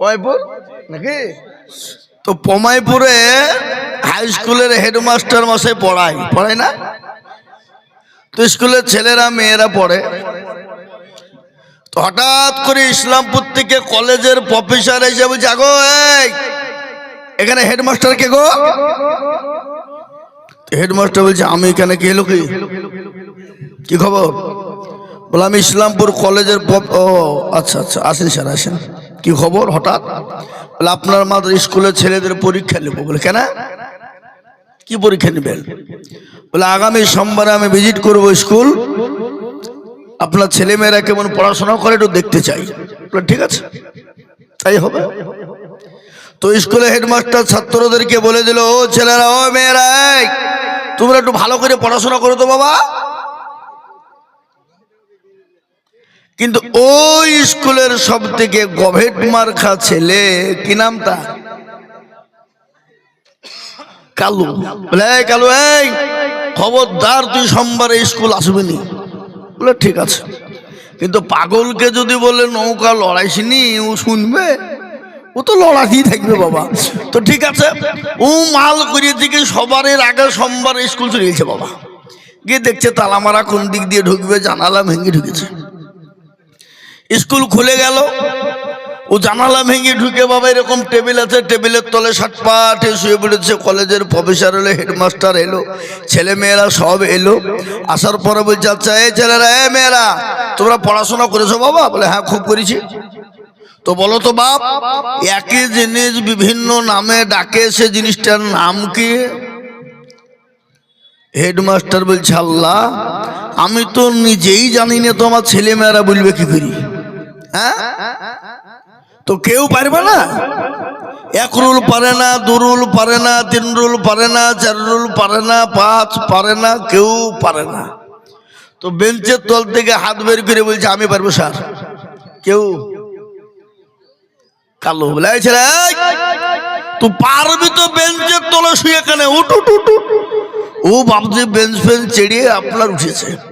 পয়পুর? নাকি? তো পমাইপুরে হাই স্কুলের হেডমাস্টার মশাই পড়ায়। পড়ায় না? তো স্কুলের ছেলেরা, মেয়েরা পড়ে। তো হঠাৎ করে ইসলামপুর থেকে কলেজের প্রফেসর এসে বলছে, আগো এখানে হেডমাস্টার কে গো? হেডমাস্টার বলছে, আমি এখানে কে এলো কি খবর? বলে আমি ইসলামপুর কলেজের ও আচ্ছা আচ্ছা আসেন স্যার, আসেন। কি খবর হঠাৎ? বলে, আপনার মাত্র স্কুলের ছেলেদের পরীক্ষা নেব। বলে, কেন? কি পরীক্ষা নেবেন? বলে, আগামী সোমবারে আমি ভিজিট করব স্কুল। আপনার ছেলেমেয়েরা কেমন পড়াশোনা করে একটু দেখতে চাই। বলে, ঠিক আছে। তাই হবে। তো স্কুলে হেডমাস্টার ছাত্রদেরকে বলে দিল, ও ছেলেরা, ও মেয়েরা তোমরা একটু ভালো করে পড়াশোনা করো তো বাবা। কিন্তু ওই স্কুলের সব থেকে গভেট মার্খা ছেলে, কি নাম তার? কালু। বলে কালু, এই, খবরদার, তুই সোমবারে স্কুল আসবি নি? বলে, ঠিক আছে। কিন্তু পাগলকে যদি বলে, নৌকা লড়াইছিনি ও শুনবে? ও তো লড়াতেই থাকবে, বাবা। তো ঠিক আছে, ও মাল করিয়ে দিকে সবার এর আগে সোমবার স্কুল চলে গেছে, বাবা। গিয়ে দেখছে তালামারা কোন দিক দিয়ে ঢুকবে, জানালা ভেঙে ঢুকেছে। স্কুল খুলে গেল। ও জানালা ভেঙে ঢুকে বাবা এরকম টেবিল আছে, টেবিলের তলে ষাট পাটে শুয়ে পড়েছে। কলেজের প্রফেসর এলো, হেডমাস্টার এলো, ছেলে মেয়েরা সব এলো। আসার পরে বলছে আচ্ছা এই ছেলেরা এ মেয়েরা, তোমরা পড়াশোনা করেছ বাবা? বলে হ্যাঁ খুব করেছি। তো বলো তো বাপ, একই জিনিস বিভিন্ন নামে ডাকে সে জিনিসটার নাম কি? হেডমাস্টার বলছে, আল্লাহ, আমি তো নিজেই জানি না, তো আমার ছেলে মেয়েরা বলবে কি করি? হ্যাঁ? তো কেউ পারবে না? এক রুল পারে না দু রুল পারে না তিন রুল পারে না চার রুল পারে না, পাঁচ পারে না, কেউ পারে না। তো বেঞ্চের তল থেকে হাত বের করে বলছে, আমি পারব, স্যার। কেউ? কালো বলে, "এই ছেলে তুই পারবি তো বেঞ্চের তলে শুয়ে কেন? উঠ উঠ উঠ। ও ভাবছে, বেঞ্চ, ফেঞ্চ চেড়িয়ে আপনার উঠেছে।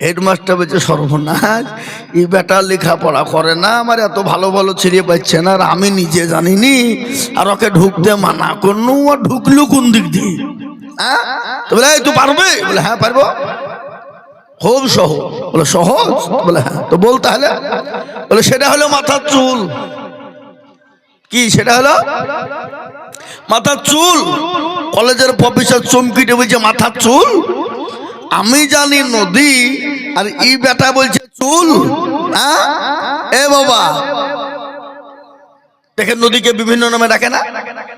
হেডমাস্টার বলছে সর্বনাশ এই বেটা লেখাপড়া করে না আমার এত ভালো ভালো ছেড়ে পাচ্ছে না আর আমি নিজে জানিনি আর ওকে ঢুকতে মানা করনু আর ঢুকলো কোন দিক দিয়ে? হ্যাঁ? তো বলে "এই, তুই পারবে? বলে হ্যাঁ পারব। সহজ। বলে সহজ? বলে হ্যাঁ। তো বল তাহলে। বলে সেটা হলো মাথার চুল। কি সেটা হলো? মাথার চুল। কলেজের প্রফেসর চমকিটে বলছে মাথার চুল? আমি জানি নদী, আর ই বেটা বলছে চুল হ্যাঁ? এ বাবা। দেখেন নদীকে বিভিন্ন নামে ডাকে না?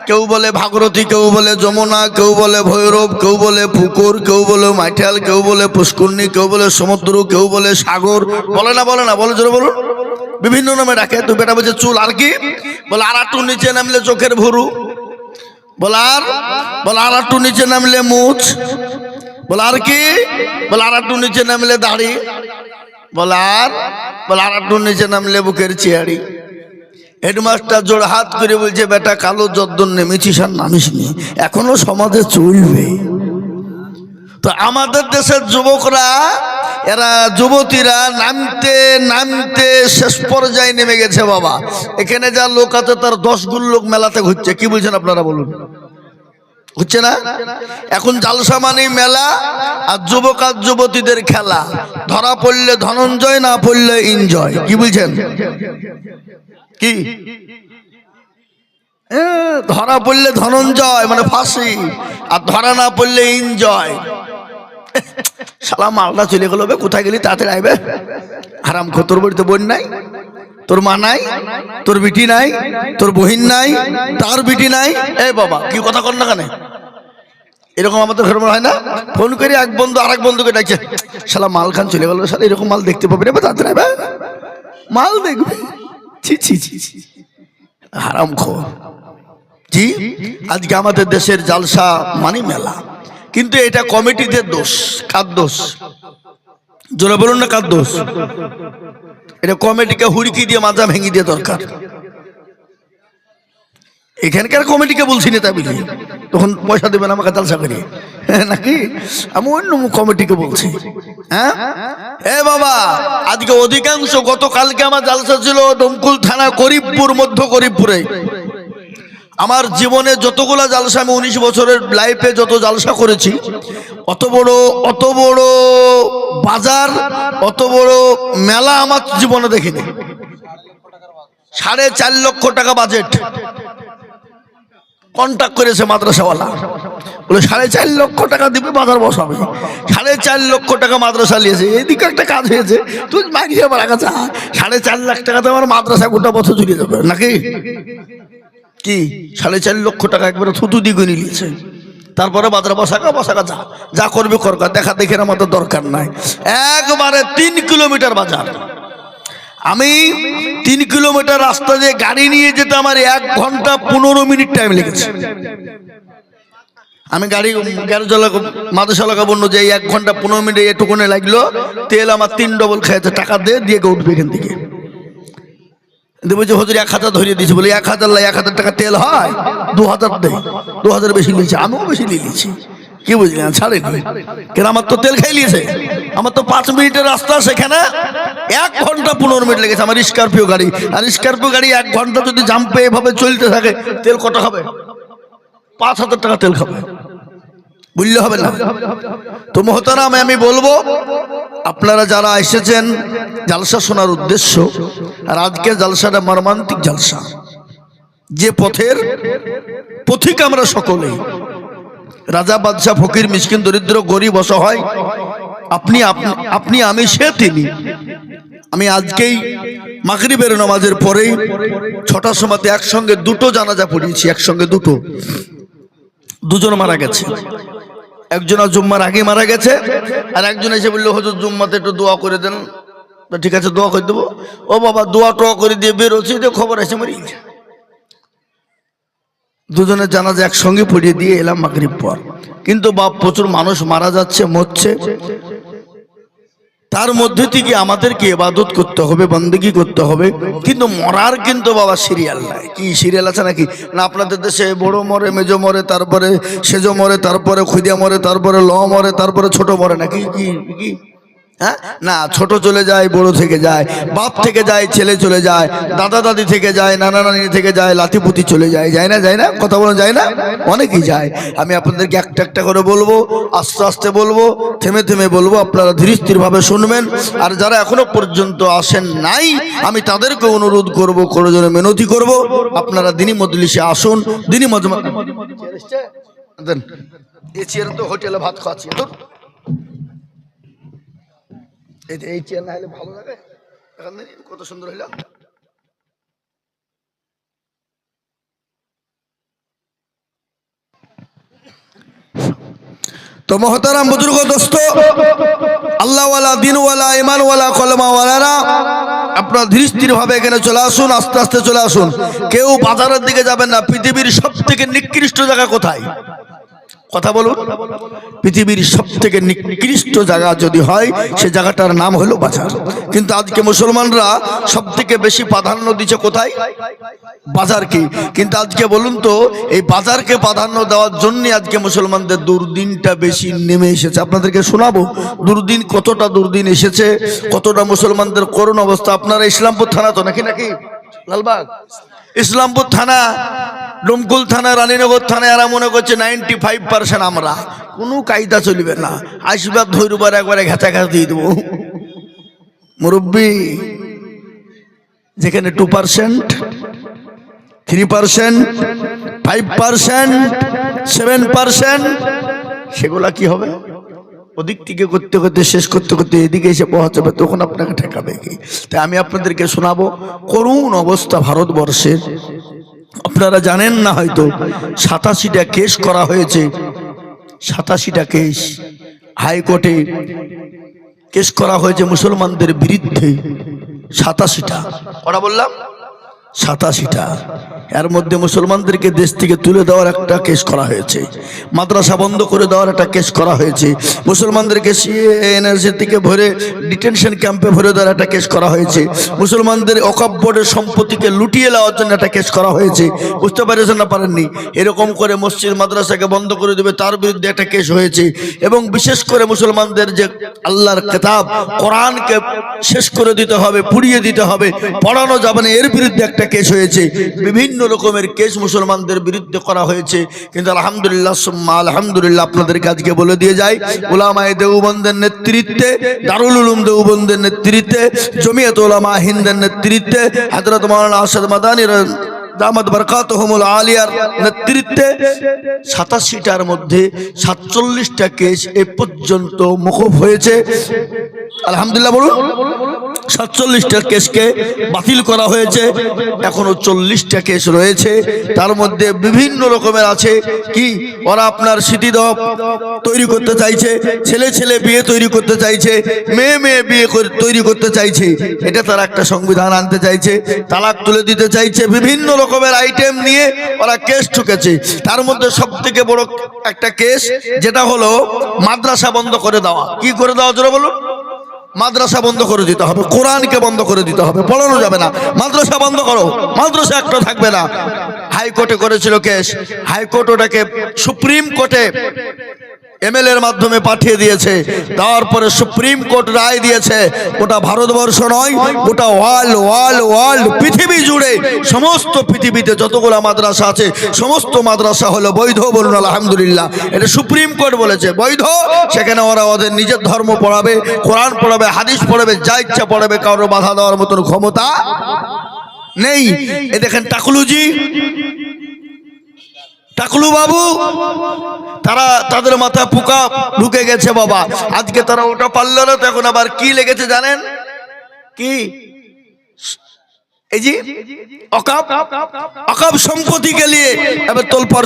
কেউ বলে ভাগরথী, কেউ বলে যমুনা, কেউ বলে ভৈরব, কেউ বলে পুকুর, কেউ বলে মাইঠাল, কেউ বলে পুষ্করণী, কেউ বলে সমুদ্র, কেউ বলে সাগর। বলে না বলে না, বলে জোরে বলুন। বিভিন্ন নামে ডাকে। তুই বেটা বলছে, চুল আর কি? বলে, আর একটু নিচে নামলে চোখের ভরু। বলে, আর? বলে, আর একটু নিচে নামলে মুছ। বলে, আর কি? বলে আর একটু নিচে নামলে দাড়ি। বলে, আর? বলে আর একটু নিচে নামলে বুকের চেয়ারি হেডমাস্টার জোড় হাত করে বলছে, বেটা, কালো যদ্দন নেমেছিস আর নামিস নি। এখনও সমাজে চলবে। তো আমাদের দেশের যুবকরা, এরা যুবতীরা নামতে নামতে শেষ পর্যায়ে নেমে গেছে, বাবা। এখানে যা লোক আছে, তার দশ গুণ লোক মেলাতে ঘুরছে। কি বলছেন আপনারা বলুন? হচ্ছে না? এখন জালসা মানে মেলা আর যুবক আর যুবতীদের খেলা। ধরা পড়লে ধনঞ্জয়, না পড়লে এনজয় কি বলছেন? কি? ধরা পড়লে ধনঞ্জয় মানে ফাঁসি, আর ধরা না পড়লে এনজয় শালা মালটা চলে গেল কোথায় গেলি? তাড়াতাড়ি আইবে হারাম খো তোর বাড়িতে বোন নাই? তোর মা নাই, তোর বিটি নাই, তোর বহিন নাই, তার বিটি নাই। এ বাবা কি কথা কর না কেন? এরকম আমাদের ঘরে হয় না? ফোন করে এক বন্ধু আর এক বন্ধুকে ডাকছে, শালা মাল খান চলে গেল, শালা এরকম মাল দেখতে পাবি না তাড়াতাড়ি আইবে মাল দেখবে? ছি ছি ছি ছি। হারাম খো। জি, আজকে আমাদের দেশের জালসা মানি মেলা। কিন্তু এটা কমিটিদের দোষ, কার দোষ? জোরে বলুন না কার দোষ? এটা কমিটিকে হুড়কি দিয়ে মাজা ভেঙে দিয়ে দরকার। এখানকার কমিটিকে বলছি নেতা বিলি তখন পয়সা দেবেন আমাকে জালসা করি। হ্যাঁ, নাকি? আমি অন্য কমিটিকে বলছি। হ্যাঁ? এ বাবা আজকে অধিকাংশ গতকালকে আমার জালসা ছিল ডমকুল থানা করিবপুর মধ্য করিবপুরে আমার জীবনে যতগুলো জালসা আমি উনিশ বছরের লাইফে যত জালসা করেছি, অত বড় অত বড় বাজার, অত বড় মেলা আমার জীবনে দেখিনি। সাড়ে চার লক্ষ টাকা বাজেট কন্ট্যাক্ট করেছে মাদ্রাসাওয়ালা। বলে, সাড়ে চার লক্ষ টাকা দিবে বাজার বসাবে? সাড়ে চার লক্ষ টাকা মাদ্রাসা নিয়েছে। এদিকে একটা কাজ হয়েছে, তুই মাগিয়ে আমার কাছে সাড়ে চার লাখ টাকাতে আমার মাদ্রাসা গোটা বছর চলে যাবে। নাকি? কি? সাড়ে চার লক্ষ টাকা একবারে থুতু দিয়ে নিয়েছে। তারপরে বাজার বসাকা বসাকা যা যা করবে করকা দেখা দেখে আমাদের দরকার নাই। একবারে তিন কিলোমিটার বাজার। আমি তিন কিলোমিটার রাস্তা দিয়ে গাড়ি নিয়ে যেতে আমার এক ঘণ্টা পনেরো মিনিট টাইম লেগেছে। আমি গাড়ি গ্যারেজ মাদ্রাসালাকা বলল যে এক ঘণ্টা পনেরো মিনিট এটুকুনে লাগল, তেল আমার তিন ডবল খেয়েছে, টাকা দিয়ে দিয়ে উঠবে এখান থেকে। বলছে এক হাজার ধরিয়ে বলে, এক হাজার লাই, এক হাজার টাকা তেল হয়। দু হাজার দু। হাজার বেশি নিয়েছে, আমিও বেশি নিয়ে নিয়েছি। কি বুঝলি ছাড়ে কেন, আমার তো তেল নিয়েছে। আমার তো পাঁচ মিনিটের রাস্তা সেখানে। এক ঘণ্টা পনেরো মিনিট লেগেছে আমার স্করপিও গাড়ি। আর স্করপিও গাড়ি এক ঘণ্টা যদি জাম্পে এভাবে চলতে থাকে, তেল কত খাবে? পাঁচ হাজার টাকা তেল খাবে। বুঝলে হবে না। তো মহতারাম, আমি বলব, আপনারা যারা এসেছেন জালসা শোনার উদ্দেশ্য, আর আজকে জালসাটা মর্মান্তিক জালসা। যে পথের পথিক আমরা সকলেই রাজা বাদশাহ ফকির, মিসকিন, দরিদ্র, গরিব, অসহায়, আপনি আপনি- আমি সে তিনি। আমি আজকেই মাগরিবের নামাজের পরেই ছটার সময়তে একসঙ্গে দুটো জানাজা পড়িয়েছি, একসঙ্গে দুটো। দুজন মারা গেছে। একজন জুম্মার আগে মারা গেছে, আর একজন এসে বলল, হজর, জুম্মাতে একটু দোয়া করে দেন। ঠিক আছে, দোয়া করে দেবো। ও বাবা, দোয়া টোয়া করে দিয়ে বেরোচ্ছি, দিয়ে খবর এসে দুজনে জানা যায় একসঙ্গে পড়িয়ে দিয়ে এলাম মাগরিব পর। কিন্তু বাপ প্রচুর মানুষ মারা যাচ্ছে, মরছে। তার মধ্যে থেকে আমাদেরকে এবাদত করতে হবে, বন্দেগি করতে হবে। কিন্তু মরার কিন্তু বাবা সিরিয়াল নাই। কি সিরিয়াল আছে নাকি? না, আপনাদের দেশে বড় মরে, মেজো মরে, তারপরে সেজো মরে, তারপরে খুদিয়া মরে, তারপরে ল মরে, তারপরে ছোট মরে নাকি? কি কি? হ্যাঁ? না ছোট চলে যায় বড় থেকে যায় বাপ থেকে যায় ছেলে চলে যায় দাদা দাদি থেকে যায় নানা নানি থেকে যায় লাতিপুতি চলে যায় যায় না যায় না? কথা বলা যায় না? অনেকেই যায়। আমি আপনাদেরকে একটা একটা করে বলব আস্তে আস্তে বলব থেমে থেমে বলব আপনারা ধীর স্থির ভাবে শুনবেন। আর যারা এখনও পর্যন্ত আসেন নাই আমি তাদেরকে অনুরোধ করব কোনো জন্য মেনতি করব আপনারা দিনী মজলিসে আসুন। দিনী মজমা দেন। এই চেয়ারে তো হোটেলে ভাত খাওয়াচ্ছি। এই চেয়ার না হলে ভালো লাগে? এখন কত সুন্দর হইল? তো মহতারাম বুজুর্গ, দোস্ত, আল্লাহওয়ালা, দিনওয়ালা ইমানওয়ালা কলমাওয়ালারা, আপনারা ভাবে এখানে চলে আসুন, আস্তে আস্তে চলে আসুন। কেউ বাজারের দিকে যাবেন না, পৃথিবীর সব থেকে নিকৃষ্ট জায়গা কোথায়? কথা বলুন। পৃথিবীর সব থেকে নিকৃষ্ট জায়গা যদি হয়, সে জায়গাটার নাম হলো বাজার। কিন্তু আজকে মুসলমানরা সব থেকে বেশি প্রাধান্য দিচ্ছে কোথায়? বাজারকে কিন্তু আজকে বলুন তো, এই বাজারকে প্রাধান্য দেওয়ার জন্য আজকে মুসলমানদের দুর্দিনটা বেশি নেমে এসেছে। আপনাদেরকে শোনাবো, দুর্দিন কতটা দুর্দিন এসেছে, কতটা মুসলমানদের করুণ অবস্থা। আপনারা ইসলামপুর থানা তো নাকি নাকি? লালবাগ। ইসলামপুর থানা, ডুমকুল থানা, রানীনগর থানা, এরা মনে করছে নাইনটি ফাইভ পার্সেন্ট আমরা। কোনো কায়দা চলবে না। আসবার ধৈর্যবার একবারে ঘেঁচা ঘাস দিয়ে দেবো। মুরব্বী, যেখানে two percent three percent five percent seven percent সেগুলা কি হবে? ওদিক থেকে করতে করতে শেষ করতে করতে এদিকে এসে পৌঁছাবে, তখন আপনাকে ঠেকাবে কি? তাই আমি আপনাদেরকে শোনাবো, করুণ অবস্থা ভারতবর্ষের। আপনারা জানেন না হয়তো, সাতাশিটা কেস করা হয়েছে। সাতাশিটা কেস। হাইকোর্টে কেস করা হয়েছে মুসলমানদের বিরুদ্ধে সাতাশিটা। কটা বললাম? সাতাশিটা। এর মধ্যে মুসলমানদেরকে দেশ থেকে তুলে দেওয়ার একটা কেস করা হয়েছে। মাদ্রাসা বন্ধ করে দেওয়ার একটা কেস করা হয়েছে। মুসলমানদেরকে এনআরসি থেকে ভরে ডিটেনশন ক্যাম্পে ভরে দেওয়ার একটা কেস করা হয়েছে। মুসলমানদের অকাপ বোর্ডের সম্পত্তিকে লুটিয়ে নেওয়ার জন্য একটা কেস করা হয়েছে। বুঝতে পেরেছেন না পারেননি? এরকম করে মসজিদ মাদ্রাসাকে বন্ধ করে দেবে, তার বিরুদ্ধে একটা কেস হয়েছে। এবং বিশেষ করে মুসলমানদের যে আল্লাহর কেতাব, কোরআনকে শেষ করে দিতে হবে, পুড়িয়ে দিতে হবে, পড়ানো যাবে না, এর বিরুদ্ধে একটা কেস হয়েছে। বিভিন্ন রকমের কেস মুসলমানদের বিরুদ্ধে করা হয়েছে। কিন্তু আলহামদুলিল্লাহ, সুম্মা আলহামদুলিল্লাহ আপনাদেরকে আজকে বলে দিয়ে যাই ওলামায় দেওবন্দের নেতৃত্বে, দারুল উলুম দেওবন্দের নেতৃত্বে, জমিয়ত ওলামা হিন্দের নেতৃত্বে, হাজরত মৌলানা আসাদ মাদানী দামাত বরকাতহমুল আলিয়ার নেতৃত্বে সাতাশিটার মধ্যে সাতচল্লিশটা কেস এ পর্যন্ত মুখব হয়েছে। আলহামদুলিল্লাহ বলুন, সাতচল্লিশটা কেসকে বাতিল করা হয়েছে, এখনও চল্লিশটা কেস রয়েছে। তার মধ্যে বিভিন্ন রকমের আছে, কি ওরা আপনার স্মৃতিদহ তৈরি করতে চাইছে, ছেলে ছেলে বিয়ে তৈরি করতে চাইছে, মেয়ে মেয়ে বিয়ে তৈরি করতে চাইছে, এটা তারা একটা সংবিধান আনতে চাইছে, তালাক তুলে দিতে চাইছে, বিভিন্ন রকমের আইটেম নিয়ে ওরা কেস ঠুকেছে। তার মধ্যে সব থেকে বড় একটা কেস যেটা হলো মাদ্রাসা বন্ধ করে দেওয়া। কি করে দেওয়া জোরে বলুন? মাদ্রাসা বন্ধ করে দিতে হবে। কোরআনকে বন্ধ করে দিতে হবে। পড়ানো যাবে না। মাদ্রাসা বন্ধ করো। মাদ্রাসা একটা থাকবে না। হাইকোর্টে করেছিল কেস হাইকোর্ট ওটাকে সুপ্রিম কোর্টে এমএল এর মাধ্যমে পাঠিয়ে দিয়েছে। তারপরে সুপ্রিম কোর্ট রায় দিয়েছে ওটা ভারতবর্ষ নয় ওটা ওয়ার্ল্ড ওয়ার্ল্ড ওয়ার্ল্ড পৃথিবী জুড়ে, সমস্ত পৃথিবীতে যতগুলো মাদ্রাসা আছে, সমস্ত মাদ্রাসা হলো বৈধ বলুন, আলহামদুলিল্লাহ। এটা সুপ্রিম কোর্ট বলেছে, বৈধ, সেখানে ওরা ওদের নিজের ধর্ম পড়াবে, কোরআন পড়াবে, হাদিস পড়াবে, যা ইচ্ছা পড়াবে কারোর বাধা দেওয়ার মতন ক্ষমতা নেই। এ দেখেন টাকলুজি টাকলু বাবু। তারা তাদের মাথা পোকা ঢুকে গেছে বাবা। আজকে তারা ওটা পারল না, তো এখন আবার কি লেগেছে জানেন? কি? এই সম্পত্তিকে নিয়ে এবার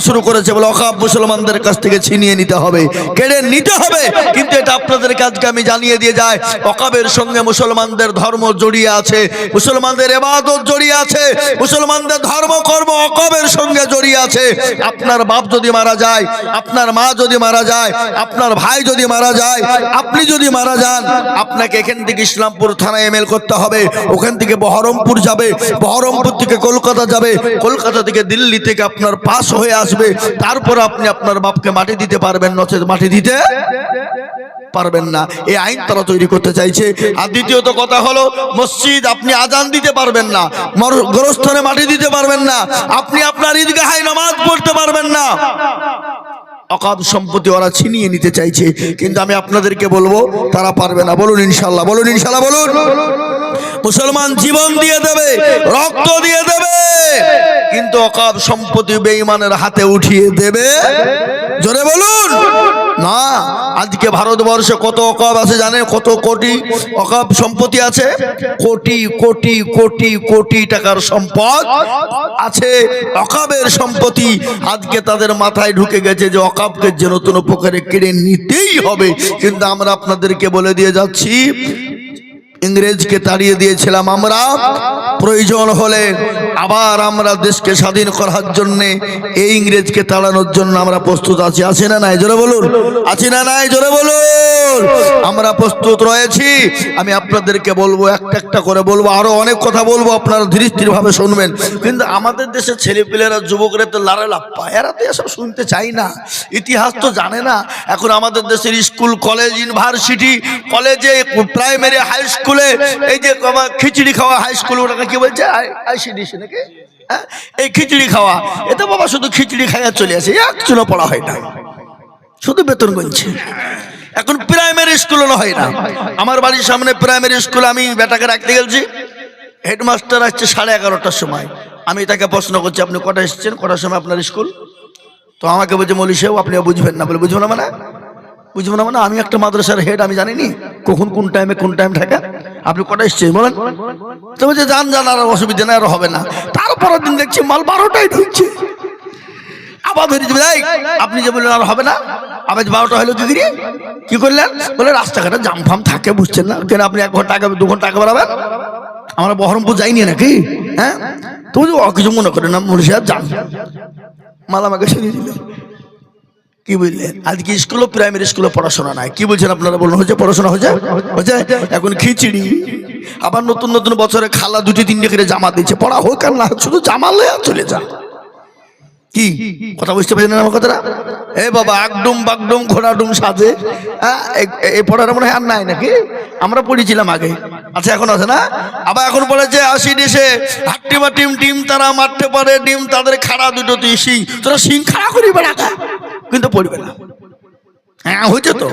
শুরু করেছে বলে মুসলমানদের কাছ থেকে ছিনিয়ে নিতে হবে, কেড়ে নিতে হবে। কিন্তু এটা আপনাদের আমি জানিয়ে দিয়ে অকাবের সঙ্গে মুসলমানদের ধর্ম জড়িয়ে আছে, মুসলমানদের এবাদত জড়িয়ে আছে, মুসলমানদের ধর্ম, কর্ম অকাবের সঙ্গে জড়িয়ে আছে। আপনার বাপ যদি মারা যায়, আপনার মা যদি মারা যায়, আপনার ভাই যদি মারা যায়, আপনি যদি মারা যান, আপনাকে এখান থেকে ইসলামপুর থানায় এমএল করতে হবে, ওখান থেকে বহরমপুর যাবে বহরমপুর থেকে কলকাতা যাবে, কলকাতা থেকে দিল্লি থেকে আপনার পাস হয়ে আসবে, তারপর আপনি আপনার বাপকে মাটি দিতে পারবেন, নচেত মাটি দিতে পারবেন না। এই আইন তারা তৈরি করতে চাইছে। আর দ্বিতীয়ত কথা হলো, মসজিদ আপনি আজান দিতে পারবেন না গোরস্থানে মাটি দিতে পারবেন না, আপনি আপনার ঈদগাহায় নামাজ পড়তে পারবেন না। অকাব সম্পত্তি ওরা ছিনিয়ে নিতে চাইছে, কিন্তু আমি আপনাদেরকে বলব, তারা পারবে না। বলুন ইনশাল্লাহ বলুন ইনশাল্লাহ, বলুন। মুসলমান জীবন দিয়ে দেবে, রক্ত দিয়ে দেবে। কিন্তু অকাব সম্পত্তি বেঈমানের হাতে উঠিয়ে দেবে। জোরে বলুন। না, আজকে ভারতবর্ষে কত অকাব আছে জানে কত কোটি অকাব সম্পত্তি আছে? কোটি কোটি কোটি কোটি টাকার সম্পদ আছে। অকাবের সম্পত্তি আজকে তাদের মাথায় ঢুকে গেছে যে অকাবকে যে নতুন উপকারে কেড়ে নিতেই হবে। কিন্তু আমরা আপনাদেরকে বলে দিয়ে যাচ্ছি ইংরেজকে তাড়িয়ে দিয়েছিলাম আমরা। প্রয়োজন হলে আবার আমরা দেশকে স্বাধীন করার জন্য এই ইংরেজকে তাড়ানোর জন্য আমরা প্রস্তুত আছি। আছি না নাই? জোরে বলুন। আছি না নাই? জোরে বলুন। আমরা প্রস্তুত রয়েছি। আমি আপনাদেরকে বলব, একটা একটা করে বলব, আরও অনেক কথা বলব, আপনারা ধীরে ধীরে ভাবে শুনবেন। কিন্তু আমাদের দেশের ছেলেপিলেরা, যুবকরা তো লারে লাপ্পা এরা তো এসব শুনতে চাই না। ইতিহাস তো জানে না। এখন আমাদের দেশের স্কুল, কলেজ, ইউনিভার্সিটি, কলেজে, প্রাইমারি, হাই স্কুলে এই যে খিচুড়ি খাওয়া হাই স্কুল ওটাকে কি বলছে? নাকি? হ্যাঁ? এই খিচুড়ি খাওয়া। এতে বাবা শুধু খিচুড়ি খাইয়া চলে আসে এক চুলো পড়া হয় না। শুধু বেতন গুনছে। এখন প্রাইমারি স্কুলও হয় না। আমার বাড়ির সামনে প্রাইমারি স্কুল আমি বেটাকে রাখতে গেছি হেডমাস্টার আসছে সাড়ে এগারোটার সময়। আমি তাকে প্রশ্ন করছি, আপনি কটা এসেছেন? কটার সময় আপনার স্কুল তো আমাকে বলছে, মলি সাহেব আপনি বুঝবেন না। বলে, বুঝব না মানে? বুঝব না মানে আমি একটা মাদ্রাসার হেড আমি জানিনি? কখন কোন টাইমে কোন টাইম থাকে? আপনি কটা এসছেন বলেন? তো যে যান যান, আর অসুবিধা নেই, আর হবে না। তারপরের দিন দেখছি মাল বারোটায় ঢুকছে। আবার যাবে আপনি যে বললেন আর হবে না, আবার বারোটা হলো করি কি করলেন? বলে, রাস্তাঘাটে জাম ফাম থাকে, বুঝছেন না? কেন আপনি এক ঘণ্টা আগে, দু ঘণ্টা আগে বাড়াবেন? আমরা বহরমপুর যাইনি নাকি? হ্যাঁ? তুমি কিছু মনে করে না মুর্শি সাহেব, যান। মাল আমাকে সরিয়ে দিলেন কি বুঝলেন আজকে স্কুলে প্রাইমারি স্কুলে পড়াশোনা নাই। কি বলছেন আপনারা বলুন হচ্ছে পড়াশোনা হচ্ছে হচ্ছে এখন খিচড়ি। আবার নতুন নতুন বছরে খালা দুটি তিনটে করে জামা দিচ্ছে পড়া হোক আর না শুধু জামা লয়ে আর চলে যা। কি? কথা বুঝতে পারছেন আমার কথাটা? এ বাবা একদম বাগডুম, ঘোড়াডুম সাজে। হ্যাঁ এই পড়াটা মনে হয় আর নাই নাকি? আমরা পড়েছিলাম আগে। আচ্ছা এখন আছে না? আবার এখন পড়েছে আশি দেশে। হাট্টিমা টিম টিম তারা মারতে পারে, ডিম তাদের খাড়া দুটো তুই সিং তোরা সিং খাড়া করি বেড়াকা কিন্তু পড়বে না। হ্যাঁ হয়েছে তো?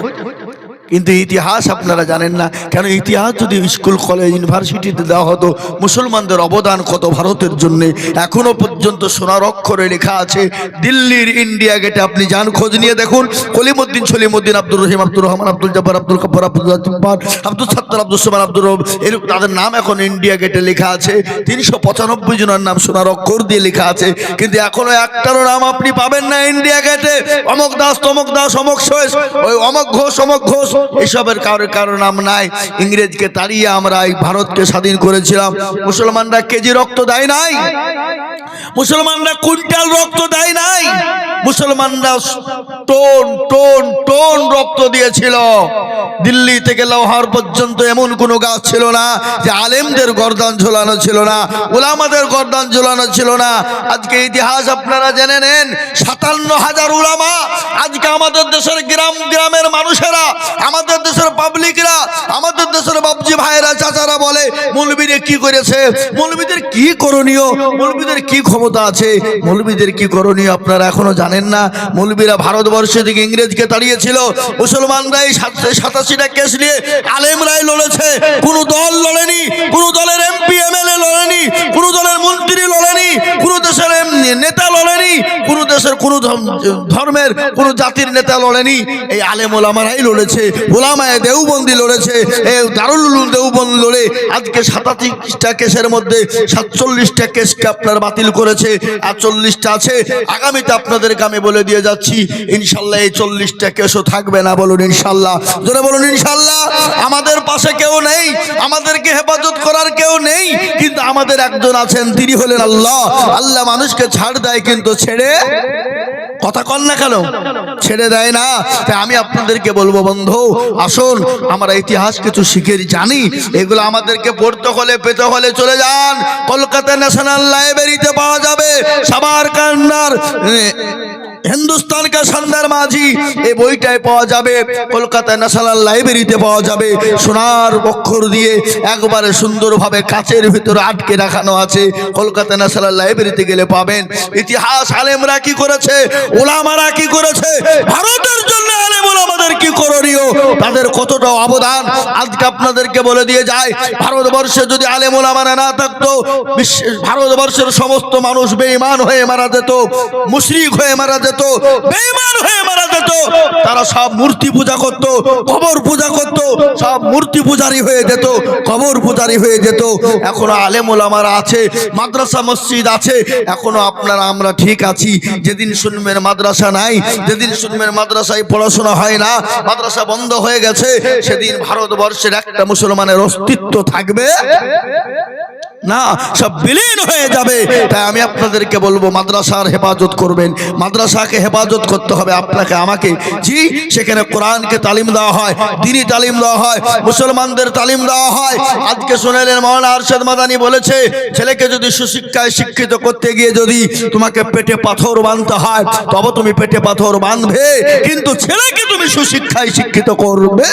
কিন্তু ইতিহাস আপনারা জানেন না। কেন ইতিহাস যদি স্কুল, কলেজ, ইউনিভার্সিটিতে দেওয়া হতো, মুসলমানদের অবদান কত ভারতের জন্য? এখনও পর্যন্ত সোনার অক্ষরে লেখা আছে, দিল্লির ইন্ডিয়া গেটে আপনি যান, খোঁজ নিয়ে দেখুন। কলিমুদ্দিন, সলিমুদ্দিন, আব্দুর রহিম, আব্দুর রহমান, আব্দুল জব্বার, আব্দুল কব্বর আব্দুল আব্দুল সত্তর, আব্দুল সুমান, আব্দুর রব এরকম তাদের নাম এখন ইন্ডিয়া গেটে লেখা আছে। তিনশো পঁচানব্বই জনের নাম সোনার অক্ষর দিয়ে লেখা আছে। কিন্তু এখনও একটারও নাম আপনি পাবেন না ইন্ডিয়া গেটে অমক দাস, তমক দাস, অমক শেষ। ওই অমক ঘোষ অমক ঘোষ। এসবের কারোর কারও নাম নাই। ইংরেজকে তাড়িয়ে আমরা এই ভারতকে স্বাধীন করেছিলাম। মুসলমানরা কেজি রক্ত দেয় নাই। মুসলমানরা কুইন্টাল রক্ত দেয় নাই। মুসলমানরা টোন টোন টোন রক্ত দিয়েছিল। দিল্লি থেকে লাহোর পর্যন্ত এমন কোনো গাছ ছিল না যে আলেমদের গর্দান ঝোলানো ছিল না, উলামাদের গর্দান ঝোলানো ছিল না। আজকে ইতিহাস আপনারা জেনে নেন, সাতান্ন হাজার উলামা আজকে আমাদের দেশের গ্রাম, গ্রামের মানুষেরা, আমাদের দেশের পাবলিকরা, আমাদের দেশের বাবজি ভাইরা চাচারা বলে মৌলবীরে কি করেছে? মৌলবীদের কি করণীয়? মৌলবীদের কি ক্ষমতা আছে? মৌলবীদের কি করণীয় আপনারা এখনও জানেন না। মৌলবীরা ভারতবর্ষের থেকে ইংরেজকে তাড়িয়েছিল। মুসলমানরাই সাতাশিটা কেস নিয়ে আলেমরাই লড়েছে। কোনো দল লড়েনি, কোনো দলের এমপি, এমএলএ লড়েনি, কোন নেতা লড়েনি, কোন দেশের, কোন ধর্ম- ধর্মের, কোন জাতির নেতা লড়েনি। এই আলেম ওলামারাই লড়েছে, ওলামায় দেওবন্দি লড়েছে এই দারুল উলুম দেওবন্দি লড়ে। আজকে সাতাশিটা কেসের মধ্যে সাতচল্লিশটা কেসকে আপনার বাতিল করেছে, আর চল্লিশটা আছে। আগামীতে আপনাদেরকে আমি বলে দিয়ে যাচ্ছি, ইনশাল্লাহ এই চল্লিশটা কেসও থাকবে না বলুন ইনশাল্লাহ। জোরে বলুন ইনশাল্লাহ, আমাদের পাশে কেউ নেই, আমাদেরকে হেফাজত করার কেউ নেই। আমাদের একজন আছেন, তিনি হলেন আল্লাহ। আল্লাহ মানুষকে ছাড় দেয় কিন্তু ছেড়ে কথা কন না কেন? ছেড়ে দেয় না। তাই আমি আপনাদেরকে বলব, বন্ধু, আসুন, আমরা ইতিহাস কিছু শিখে জানি। এগুলো আমাদেরকে পড়তে হলে, পেতে হলে চলে যান। কলকাতা ন্যাশনাল লাইব্রেরিতে পাওয়া যাবে। সাবার কান্নার হিন্দুস্তান কা সন্ধ্যার মাঝি, এই বইটাই পাওয়া যাবে কলকাতা ন্যাশনাল লাইব্রেরিতে পাওয়া যাবে, সোনার অক্ষর দিয়ে একবারে সুন্দরভাবে কাচের ভিতরে আটকে রাখানো আছে কলকাতা ন্যাশনাল লাইব্রেরিতে গেলে পাবেন। ইতিহাস আলেমরা কি করেছে? ওলামারা কি করেছে? ভারতের জন্য আলেম করণীয়, তাদের কতটা অবদান? আজকে আপনাদেরকে বলে দিয়ে যায় ভারতবর্ষে যদি আলেম ওলামারা না থাকতো ভারতবর্ষের সমস্ত মানুষ বেঈমান হয়ে মারা যেত, মুশরিক হয়ে মারা যেত, বেঈমান হয়ে মারা যেত, তারা সব মূর্তি পূজা করত, কবর পূজা করত, সব মূর্তি পূজারি হয়ে যেত, কবর পূজারি হয়ে যেত। এখনও আলেম ওলামারা আছে, মাদ্রাসা মসজিদ আছে, এখনও আপনারা, আমরা ঠিক আছি। যেদিন শুনবেন মাদ্রাসা নাই, যেদিন শুনবেন মাদ্রাসায় পড়াশোনা হয় না মাদ্রাসা বন্ধ হয়ে গেছে সেদিন ভারতবর্ষের একটা মুসলমানের অস্তিত্ব থাকবে। না, সব বিলীন হয়ে যাবে। তাই আমি আপনাদেরকে বলব, মাদ্রাসার হেফাজত করবেন। মাদ্রাসাকে হেফাজত করতে হবে আপনাকে, আমাকে। জি, সেখানে কোরআনকে তালিম দেওয়া হয়, দিনই তালিম দেওয়া হয়, মুসলমানদের তালিম দেওয়া হয়। আজকে শুনেলেন মৌলানা আরশাদ মাদানি বলেছে, ছেলেকে যদি সুশিক্ষায় শিক্ষিত করতে গিয়ে যদি তোমাকে পেটে পাথর বাঁধতে হয়, তবে তুমি পেটে পাথর বাঁধবে, কিন্তু ছেলেকে তুমি সুশিক্ষায় শিক্ষিত করবে।